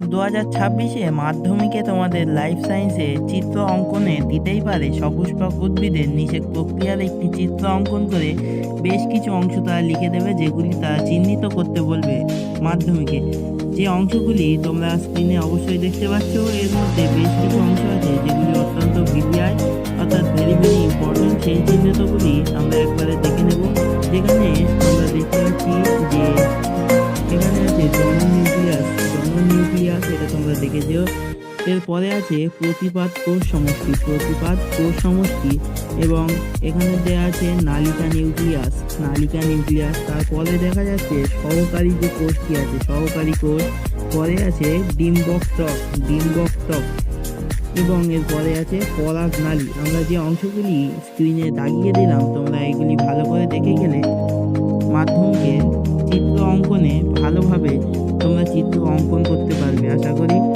দু হাজার ছাব্বিশে মাধ্যমিকে তোমাদের লাইফ সায়েন্সে চিত্র অঙ্কনে দিতেই পারে সপুষ্পক উদ্ভিদের নিষেক প্রক্রিয়ার একটি চিত্র অঙ্কন করে বেশ কিছু অংশ তারা লিখে দেবে যেগুলি তারা চিহ্নিত করতে বলবে মাধ্যমিকে। যে অংশগুলি তোমরা স্ক্রিনে অবশ্যই দেখতে পাচ্ছ, এর মধ্যে বেশ কিছু অংশ আছে যেগুলি অত্যন্ত ভিভিআই অর্থাৎ ভেরি ভেরি ইম্পর্টেন্ট সেই চিহ্নিতগুলি আমরা একবারে দেখে নেব। যেখানে আমরা দেখতে পাচ্ছি যে তোমরা দেখেছ এরপরে আছে প্রতিপাদ কোষ সমষ্টি। প্রতিপাদ কোষ সমষ্টি এবং এখানে দেওয়া আছে নালিকা নিউক্লিয়াস। নালিকা নিউক্লিয়াস, তারপরে দেখা যাচ্ছে সহকারী যে কোষটি আছে, সহকারী কোষ। পরে আছে ডিম্বকটক ডিম্বকটক এবং এরপরে আছে পরাগ নালী। আমরা যে অংশগুলি স্ক্রিনে দাগিয়ে দিলাম, তোমরা এগুলি ভালো করে দেখে গেলে মাধ্যমকে চিত্র অঙ্কনে ভালোভাবে তোমরা চিত্র অঙ্কন করতে りあんぐり